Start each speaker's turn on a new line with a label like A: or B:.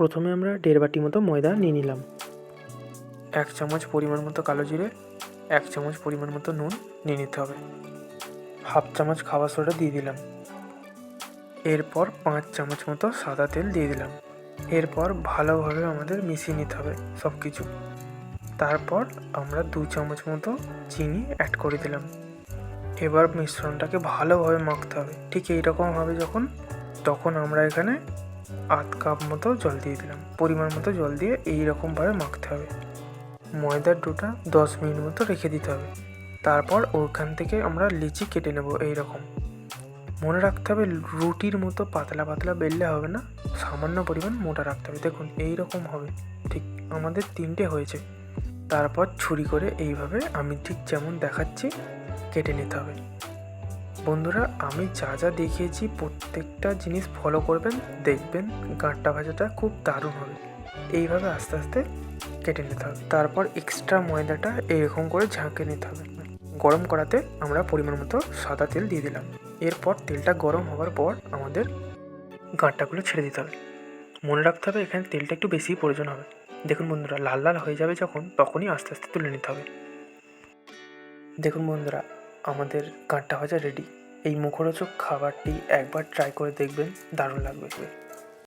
A: প্রথমে আমরা দেড় বাটি মতো ময়দা নিয়ে নিলাম। এক চামচ পরিমাণ মতো কালো জিরে, এক চামচ পরিমাণ মতো নুন নিয়ে নিতে হবে। হাফ চামচ খাবার সোডা দিয়ে দিলাম। এরপর পাঁচ চামচ মতো সাদা তেল দিয়ে দিলাম। এরপর ভালোভাবে আমাদের মিশিয়ে নিতে হবে সব কিছু তারপর আমরা দু চামচ মতো চিনি অ্যাড করে দিলাম। এবার মিশ্রণটাকে ভালোভাবে মাখতে হবে। ঠিক এইরকমভাবে যখন, তখন আমরা এখানে আধ কাপ মতো জল দিয়ে দিলাম। পরিমাণ মতো জল দিয়ে এই রকমভাবে মাখতে হবে। ময়দার ডোটা দশ মিনিট মতো রেখে দিতে হবে। তারপর ওখান থেকে আমরা লিচি কেটে নেব এই রকম মনে রাখতে হবে রুটির মতো পাতলা পাতলা বেললে হবে না, সামান্য পরিমাণ মোটা রাখতে হবে। দেখুন এই রকম হবে। ঠিক আমাদের তিনটে হয়েছে। তারপর ছুরি করে এইভাবে আমি ঠিক যেমন দেখাচ্ছি, কেটে নিতে হবে। বন্ধুরা, আমি যা যা দেখিয়েছি, প্রত্যেকটা জিনিস ফলো করবেন, দেখবেন, গাঁটটা ভাজাটা খুব দারুণ হবে। এইভাবে আস্তে আস্তে কেটে নিতে হবে। তারপর এক্সট্রা ময়দাটা এরকম করে ঝাঁকে নিতে হবে। গরম করাতে আমরা পরিমাণ মতো সাদা তেল দিয়ে দিলাম। এরপর তেলটা গরম হওয়ার পর আমাদের গাঁটটাগুলো ছেড়ে দিতে হবে। মনে রাখতে হবে, এখানে তেলটা একটু বেশি প্রয়োজন হবে। দেখুন বন্ধুরা, লাল লাল হয়ে যাবে যখন, তখনই আস্তে আস্তে তুলে নিতে হবে। দেখুন বন্ধুরা আমাদের কাঁটা ভাজা রেডি এই মুখরোচক খাবারটি একবার ট্রাই করে দেখবেন দারুণ লাগবে।